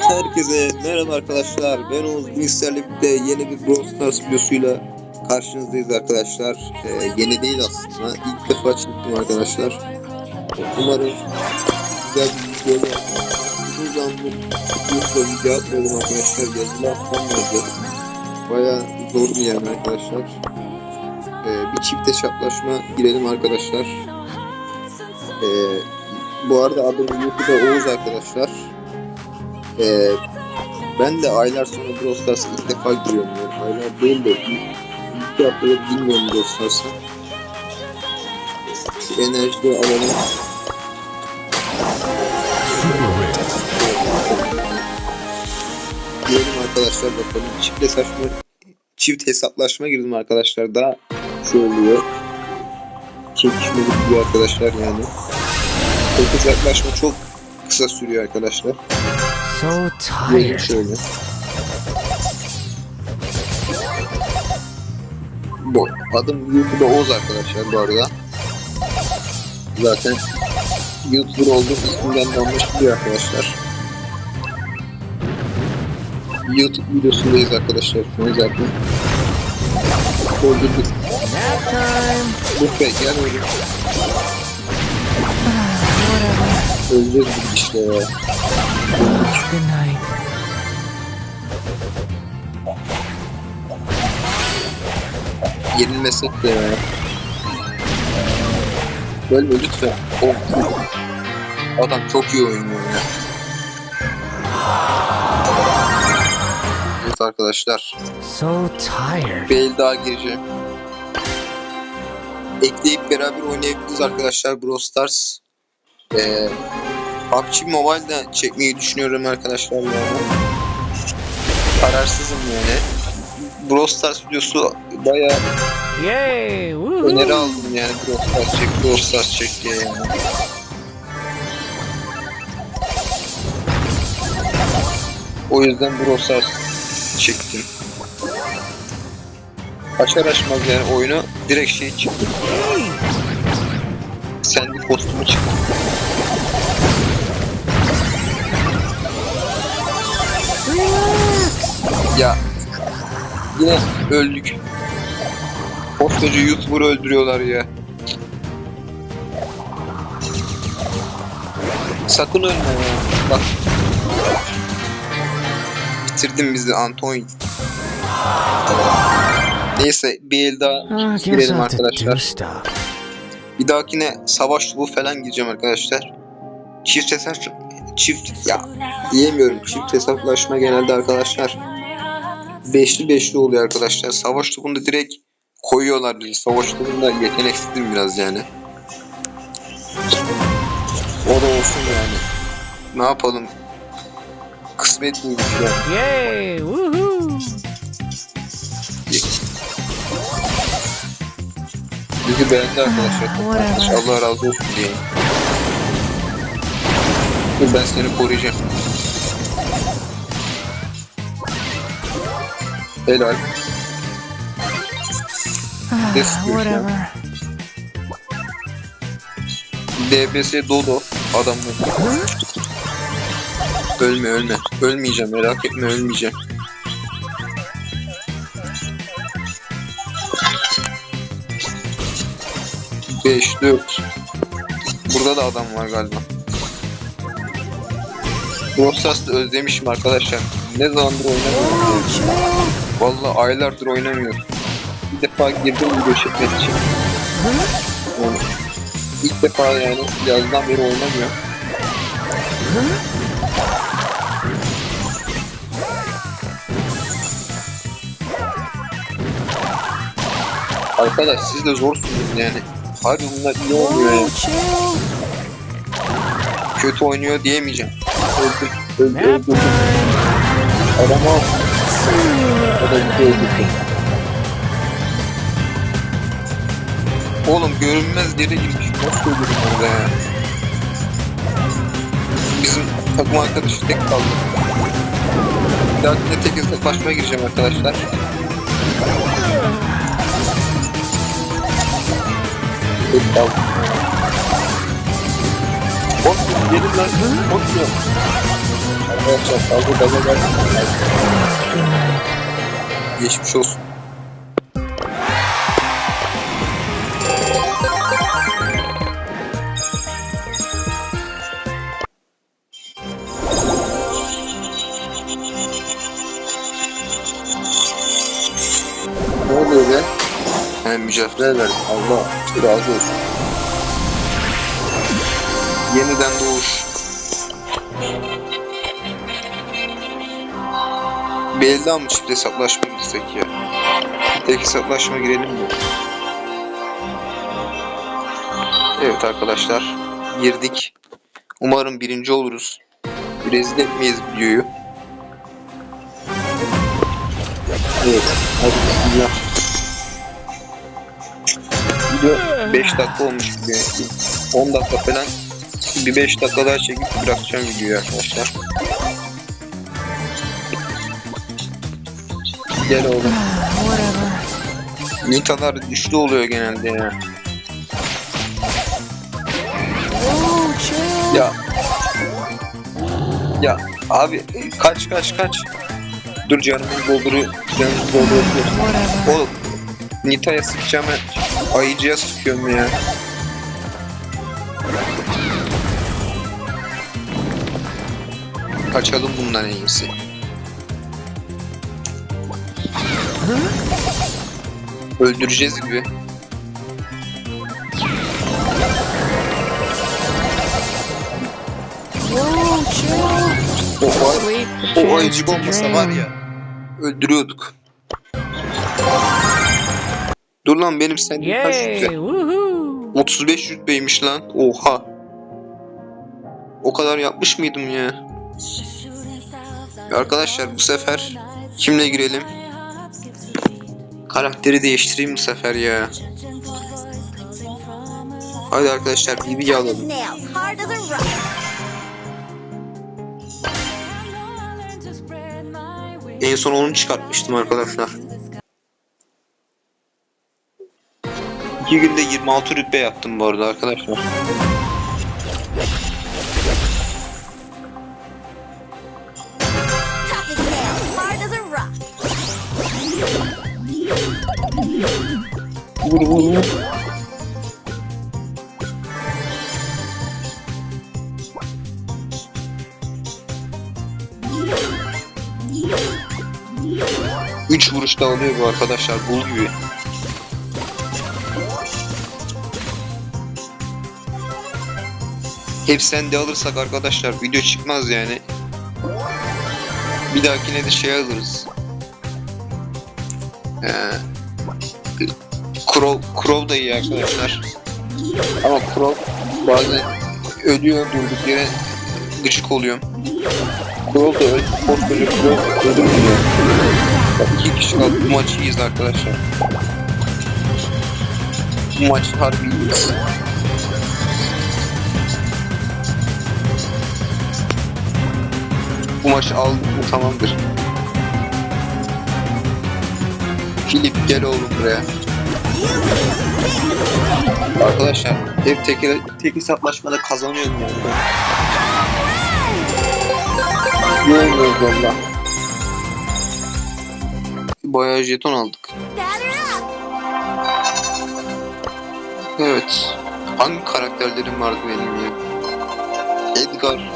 Herkese merhaba arkadaşlar. Ben Oğuz Bilgisayar'la birlikte yeni bir Brawl Stars videosuyla karşınızdayız arkadaşlar. Ee, yeni değil aslında. İlk defa çıktım arkadaşlar. Umarım güzel bir video olur. Uzun zamandır YouTube'da video atmıyordum arkadaşlar. Yazılı atmamıyordu. Baya zordu yani arkadaşlar. Ee, bir çift hesaplaşma girelim arkadaşlar. Ee, bu arada adım YouTube'da Oğuz arkadaşlar. Ee, ben de aylar sonra Brawl Stars'a ilk defa giriyorum. Yani aylar değil de ilk, ilk haftadır bilmiyorum Brawl Stars'a. Şu enerjileri alalım. Diyelim arkadaşlar bakalım. Çift hesaplaşma, çift hesaplaşma girdim arkadaşlar. Daha şu oluyor. Çekişmeli gidiyor arkadaşlar yani. Tek hesaplaşma çok kısa sürüyor arkadaşlar. So tired. şöyle. Bu adım YouTube'da Oğuz arkadaşlar bu arada. Zaten YouTuber olduğum ismimden de anlaşılıyor arkadaşlar. YouTube videosundayız arkadaşlar şu an zaten. Öldürdük. Bu be gel. Whatever. Öleceğiz bu işte ya. Good night. Yenilmesek de ya. Bölme lütfen. Oh. Adam çok iyi oynuyor ya. Evet arkadaşlar. So tired. Bir el daha gireceğim. Ekleyip beraber oynayabiliriz arkadaşlar Brawl Stars. Ee, PUBG Mobile'da çekmeyi düşünüyorum arkadaşlar yani. Kararsızım yani. Brawl Stars videosu bayağı Yay! öneri aldım yani Brawl Stars çek, Brawl Stars çek diye yani. O yüzden Brawl Stars çektim. Açar açmaz yani oyunu direkt şey çıktı. Sandy kostümü çıktı. Ya yine öldük. Koskoca YouTuber öldürüyorlar ya. Sakın ölme ya. Bak. Bitirdin bizi Antoine. Neyse bir el daha guess girelim arkadaşlar. Bir dahakine savaş topu falan gireceğim arkadaşlar. Çift hesap çift ya diyemiyorum. Çift hesaplaşma genelde arkadaşlar beşli beşli oluyor arkadaşlar. Savaş topunda direkt koyuyorlar bizi. Savaş topunda yeteneksizim biraz yani. O da olsun yani. Ne yapalım? Kısmet miymiş yani? Yay! Woohoo! Bizi beğendi arkadaşlar. Whatever. Allah razı olsun diye. Ben seni koruyacağım. Helal. Ah, This good, Whatever. DBS Dodo adamlar. Ölme ölme. Ölmeyeceğim merak etme ölmeyeceğim. Beş, dört. Burada da adam var galiba. Brostas'ı özlemişim arkadaşlar. Ne zamandır oynamıyorum. Vallahi aylardır oynamıyorum. Bir defa girdim video çekmek için. Yani ilk defa yani yazdan beri oynamıyorum. Arkadaş siz de zorsunuz yani. Harbi bunlar iyi oynuyor ya. Oh, chill. Kötü oynuyor diyemeyeceğim. Öldür, öldür, öldür. Adamı al. Adamı öldürdü. Oğlum görünmez yere girmiş. Nasıl öldürdün orada ya? Bizim takım arkadaşı tek kaldı. Bir dahakine tek hesaplaşmaya gireceğim arkadaşlar. Tek kaldı. Bot gelin lan. Bot yok. Arkadaşlar fazla gaza gelmeyin. Geçmiş olsun. Ne oluyor be? He. Allah razı olsun. Yeniden doğuş. Belli ama çift hesaplaşma girsek ya. Tek hesaplaşma girelim mi? Evet arkadaşlar. Girdik. Umarım birinci oluruz. Rezil etmeyiz videoyu. Evet. Hadi bismillah. Video 5 dakika olmuş gibi. 10 dakika falan. Bir 5 dakika daha çekip bırakacağım videoyu arkadaşlar. Gel oğlum. Whatever. Nitalar güçlü oluyor genelde ya. Oh. Ya. Ya abi kaç kaç kaç. Dur canımı dolduruyor. Canımı dolduruyor. Whatever. O Nita'ya sıkacağım ben. Ayıcıya sıkıyorum ya. Kaçalım bundan en iyisi. Öldüreceğiz gibi. Oh, chill. O, o olmasa dream. var ya. Öldürüyorduk. Dur lan benim senden kaç rütbe? Woohoo! 35 rütbeymiş lan. Oha. O kadar yapmış mıydım ya? Arkadaşlar bu sefer kimle girelim? Karakteri değiştireyim bu sefer ya. Hadi arkadaşlar BB'yi alalım. En son onu çıkartmıştım arkadaşlar. İki günde 26 rütbe yaptım bu arada arkadaşlar. Vur vur vur. Üç vuruşta alıyor bu arkadaşlar bul gibi. Hepsini de alırsak arkadaşlar video çıkmaz yani. Bir dahakine de şey alırız. Ee, Crow, Crow da iyi arkadaşlar. Ama Crow bazen ölüyor durduk yere gıcık oluyorum. Crow da öl, koskoca Crow ölümüyor. Bak iki kişi kaldı. Bu maçı iyiyiz arkadaşlar. Bu maç harbi iyiyiz. Bu maçı aldık mı tamamdır. Filip gel oğlum buraya. Arkadaşlar hep tek, tek hesaplaşmada kazanıyorum yani. Görmüyoruz valla. Bayağı jeton aldık. Evet. Hangi karakterlerim vardı benim ya? Edgar.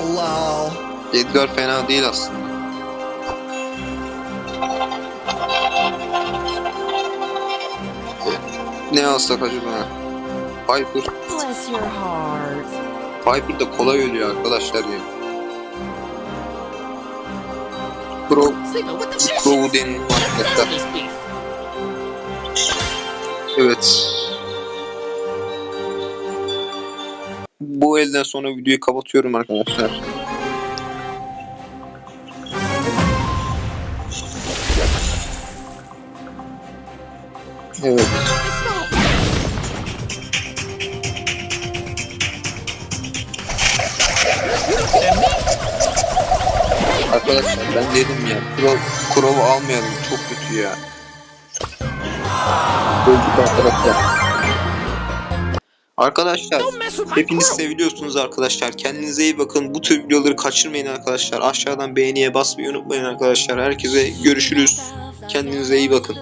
Edgar fena değil aslında. Ne alsak acaba? Piper. Piper da kolay ölüyor arkadaşlar ya. Bro, Crow'u deneyelim arkadaşlar. Evet. Bu elden sonra videoyu kapatıyorum arkadaşlar. Evet. Arkadaşlar ben dedim ya Crow, Crow'u almayalım çok kötü ya. Öldük arkadaşlar. Arkadaşlar hepiniz seviliyorsunuz arkadaşlar. Kendinize iyi bakın. Bu tür videoları kaçırmayın arkadaşlar. Aşağıdan beğeniye basmayı unutmayın arkadaşlar. Herkese görüşürüz. Kendinize iyi bakın.